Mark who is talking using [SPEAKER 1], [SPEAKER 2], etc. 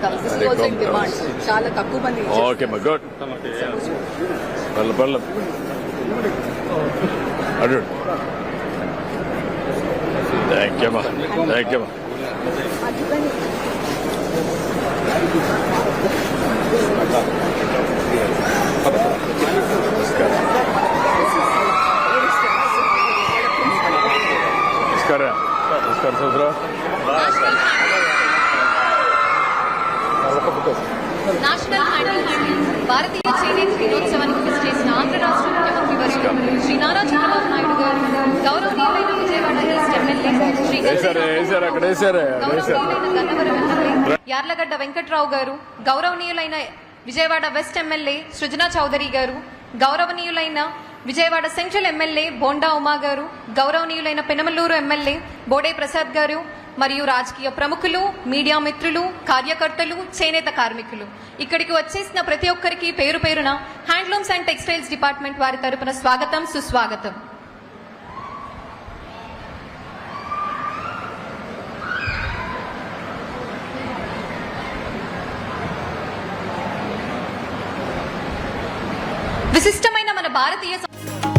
[SPEAKER 1] Percent demand చాలా తక్కువ మంది
[SPEAKER 2] ఓకే మా గుడ్ పర్లేదు పర్లేదు అడు థ్యాంక్ యూ అమ్మా థ్యాంక్ యూ అమ్మా నమస్కారం నమస్కారం సోదరా
[SPEAKER 3] నేషనల్ హ్యాండిల్ భారతీయ చేనేత దినోత్సవానికి విజ్ చేసిన ఆంధ్ర రాష్ట్ర ముఖ్యమంత్రి వర్యులు శ్రీ నారా చంద్రబాబు నాయుడు గారు గౌరవనీయులైన విజయవాడ ఈస్ట్ ఎమ్మెల్యే శ్రీ గౌరవనీయులైన యార్లగడ్డ వెంకట్రావు గారు గౌరవనీయులైన విజయవాడ వెస్ట్ ఎమ్మెల్యే సృజనా చౌదరి గారు గౌరవనీయులైన విజయవాడ సెంట్రల్ ఎమ్మెల్యే బోండా ఉమా గారు గౌరవనీయులైన పెనమలూరు ఎమ్మెల్యే బోడే ప్రసాద్ గారు మరియు రాజకీయ ప్రముఖులు మీడియా మిత్రులు కార్యకర్తలు చేనేత కార్మికులు. ఇక్కడికి వచ్చేసిన ప్రతి ఒక్కరికి పేరు పేరున హ్యాండ్లూమ్స్ అండ్ టెక్స్టైల్స్ డిపార్ట్మెంట్ వారి తరపున స్వాగతం సుస్వాగతం. విశిష్టమైన మన భారతీయ సంస్కృతి